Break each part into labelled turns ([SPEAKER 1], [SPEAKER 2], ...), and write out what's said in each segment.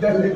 [SPEAKER 1] Deve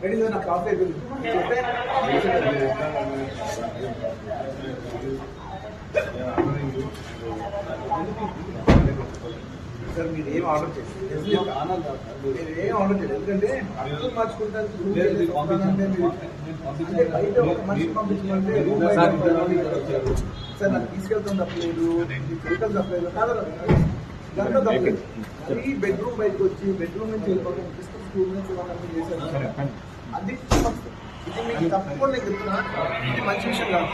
[SPEAKER 1] é isso na kafe bil. Yeah. Sir మీరు ఏం order చేయాలి మీరు ఏం ఆర్డర్ చేయాలి ఎందుకంటే అర్థం పంపించాలి. సార్ నాకు తీసుకెళ్తాం తప్పలేదు. తప్పలేదు. కాదు దాంట్లో తప్పలేదు. బెడ్రూమ్ బయటకు వచ్చి బెడ్రూమ్ నుంచి వెళ్ళిపోవడం స్కూల్ నుంచి వాళ్ళని చేశారు. అది తప్పు. ఇది మీకు తప్పకుండా నేను చెప్తున్నా. ఇది మంచి విషయం కాదు.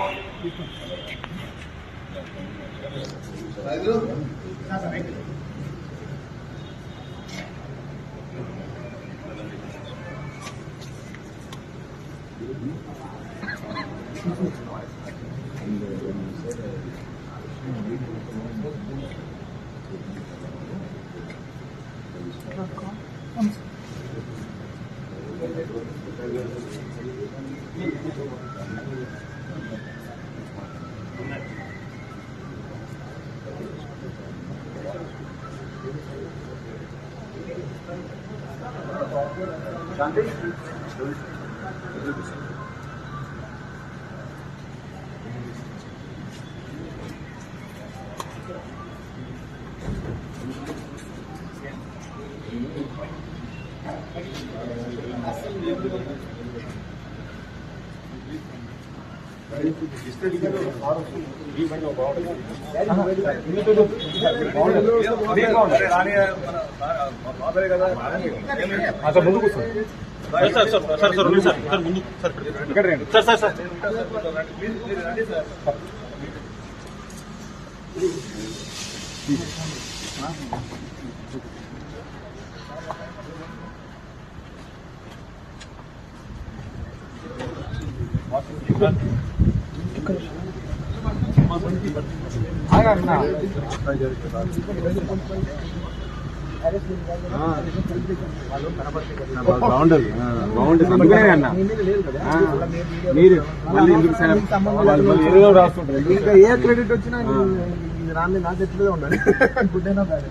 [SPEAKER 1] Danke. శాంతి
[SPEAKER 2] సార్ ముందు కూర్చోండి సార్ సార్ సార్ సార్ ఉంది సార్ సార్ ముందు సార్ ఇక్కడ రండి సార్ సార్ సార్ బాగుండదు బాగుంటుంది అన్న మీరు మళ్ళీ ఎందుకు ఏదో రాస్తుంటారు
[SPEAKER 1] ఇంకా ఏ క్రెడిట్ వచ్చినా రాని నా చేతిలో ఉండాలి గుడ్ అయినా
[SPEAKER 2] bad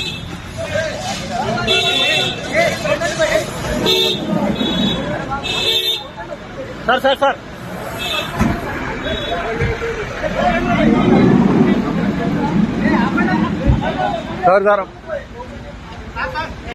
[SPEAKER 2] sir sir sir. Sir sir.